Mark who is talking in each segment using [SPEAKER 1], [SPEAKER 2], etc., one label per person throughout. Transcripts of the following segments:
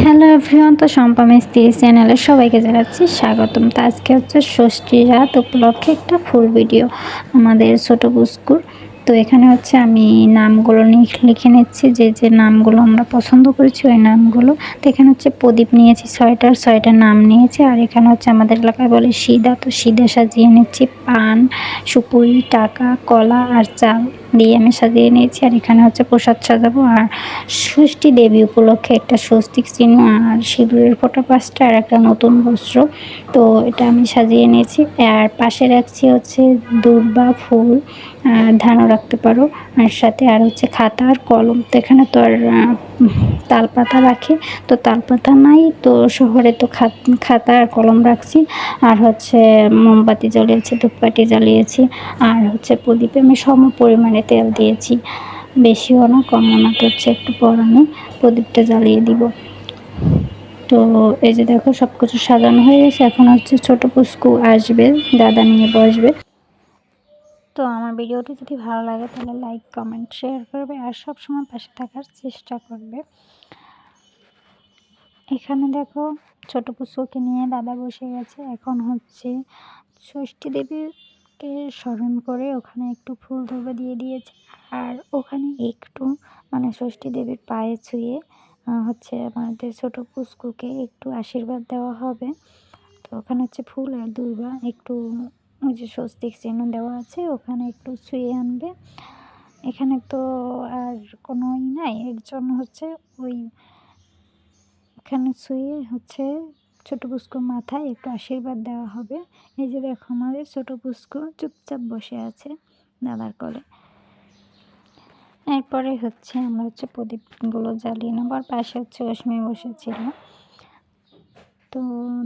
[SPEAKER 1] Hello everyone, তো শম্পা মিস্ত্রি চ্যানেলে সবাইকে জানাচ্ছি স্বাগতম। তো আজকে হচ্ছে ষষ্ঠী রাত উপলক্ষে একটা ফুল ভিডিও আমাদের ছোটো বুস্কুর। তো এখানে হচ্ছে আমি নামগুলো লিখে নিচ্ছি, যে যে নামগুলো আমরা পছন্দ করেছি ওই নামগুলো। তো এখানে হচ্ছে প্রদীপ নিয়েছি ছয়টার ছয়টা নাম নিয়েছি। আর এখানে হচ্ছে আমাদের এলাকায় বলে সিদা, তো সিদা সাজিয়ে নিচ্ছি পান, সুপুরি, টাকা, কলা আর চাল। দিয়ে আমি সাজিয়ে নিয়েছি। আর এখানে হচ্ছে প্রসাদ সাজাবো। আর ষষ্ঠী দেবী উপলক্ষে একটা স্বস্তিক চিহ্ন আর সিঁদুরের ফোটা পাঁচটা আর একটা নতুন বস্ত্র। তো এটা আমি সাজিয়ে নিয়েছি। আর পাশে রাখছি হচ্ছে দুর্বা ফুল ধানও রাখতে পারো। আর সাথে আর হচ্ছে খাতা আর কলম। তো এখানে তো আর তালপাতা রাখে। তো তালপাতা নাই, তো শহরে তো খাতা আর কলম রাখছি। আর হচ্ছে মোমবাতি জ্বালিয়েছি ধূপকাঠি জ্বালিয়েছি। আর হচ্ছে প্রদীপে আমি সম পরিমাণে তেল দিয়েছি। বেশিও না, কমও না। তো হচ্ছে একটু পর আমি প্রদীপটা জ্বালিয়ে দিব। তো এই যে দেখো সব কিছু সাজানো হয়ে গেছে। এখন হচ্ছে ছোটো পুস্কু আসবে, দাদা নিয়ে বসবে। তো আমার ভিডিওটি যদি ভালো লাগে, তাহলে লাইক কমেন্ট শেয়ার করবে। আর সব সময় পাশে থাকার চেষ্টা করবে। এখানে দেখো, ছোট পুষ্পকে নিয়ে দাদা বসে গেছে। এখন হচ্ছে ষষ্ঠী দেবীকে স্মরণ করে ওখানে একটু ফুল ধুবে দিয়ে দিয়েছে। আর ওখানে একটু মানে ষষ্ঠী দেবীর পায়ে ছুঁয়ে হচ্ছে আমাদের ছোট পুষ্কুকে একটু আশীর্বাদ দেওয়া হবে। তো ওখানে হচ্ছে ফুল আর দুর্বা একটু ওই যে স্বস্তিক চিহ্ন দেওয়া আছে, ওখানে একটু ছুঁয়ে আনবে। এখানে তো আর কোনো ই নাই একজন হচ্ছে ওই এখানে ছুঁয়ে হচ্ছে ছোটো পুস্কুর মাথায় একটু আশীর্বাদ দেওয়া হবে। এই যে দেখো আমাদের ছোটো পুস্কু চুপচাপ বসে আছে দাদার কলে। এরপরে হচ্ছে আমরা হচ্ছে প্রদীপগুলো জ্বালিয়ে নেব আর পাশে হচ্ছে অশ্মি বসেছিল। তো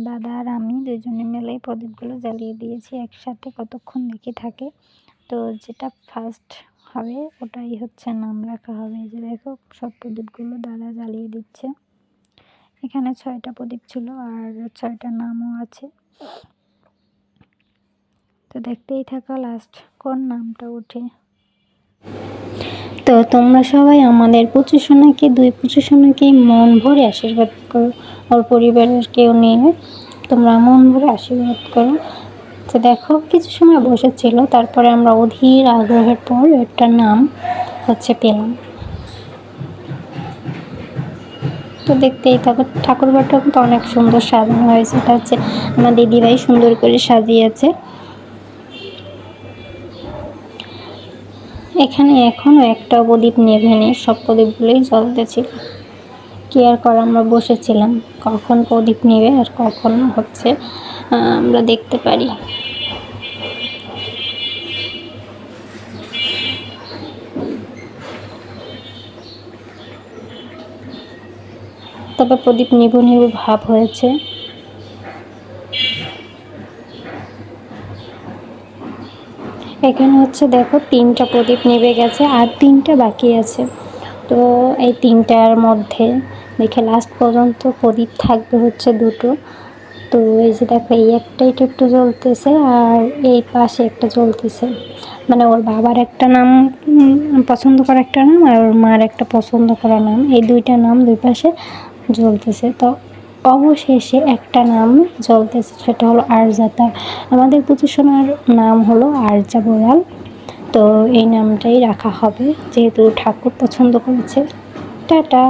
[SPEAKER 1] দাদা আর আমি দুজনে মিলেই প্রদীপগুলো জ্বালিয়ে দিয়েছি, একসাথে কতক্ষণ দেখি থাকে। তো যেটা ফার্স্ট হবে ওটাই হচ্ছে নাম রাখা হবে। যে দেখো সব প্রদীপগুলো দাদা জ্বালিয়ে দিচ্ছে। এখানে ছয়টা প্রদীপ ছিল আর ছয়টা নামও আছে। তো দেখতেই থাকা লাস্ট কোন নামটা উঠে। তো তোমরা সবাই আমাদের প্রচুষণাকে দুই প্রচুষণাকে মন ভরে আশীর্বাদ করো। ওর পরিবারের কেউ নিয়ে তোমরা মন ভরে আশীর্বাদ করো। তো দেখো, কিছু সময় বসেছিল তারপরে আমরা অধীর আগ্রহের পর একটা নাম হচ্ছে পেলাম। তো দেখতেই থাকো ঠাকুরঘরটা কিন্তু অনেক সুন্দর সাজানো হয়েছে। এটা হচ্ছে আমার দিদিভাই সুন্দর করে সাজিয়েছে। এখানে এখনও একটা প্রদীপ নেভে নেভেনি সব প্রদীপগুলোই জ্বলতেছিল কি আর করা, আমরা বসেছিলাম। কখন প্রদীপ নেবে আর কখন হচ্ছে আমরা দেখতে পারি। তবে প্রদীপ নিবু নিবু ভাব হয়েছে। এখানে হচ্ছে দেখো, তিনটা প্রদীপ নেবে গেছে আর তিনটা বাকি আছে। তো এই তিনটার মধ্যে দেখে লাস্ট পর্যন্ত প্রদীপ থাকবে হচ্ছে দুটো। তো এই যে দেখো, এই একটাই একটু জ্বলতেছে আর এই পাশে একটা জ্বলতেছে। মানে ওর বাবার একটা নাম পছন্দ করা একটা নাম আর ওর মার একটা পছন্দ করা নাম। এই দুইটা নাম দুই পাশে জ্বলতেছে। তো অবশেষে একটা নাম জ্বলতেছে, সেটা হলো আরজাতা। আমাদের পুজোসোনার নাম হলো আরজা বোরাল তো এই নামটাই রাখা হবে, যেহেতু ঠাকুর পছন্দ করেছে। টাটা!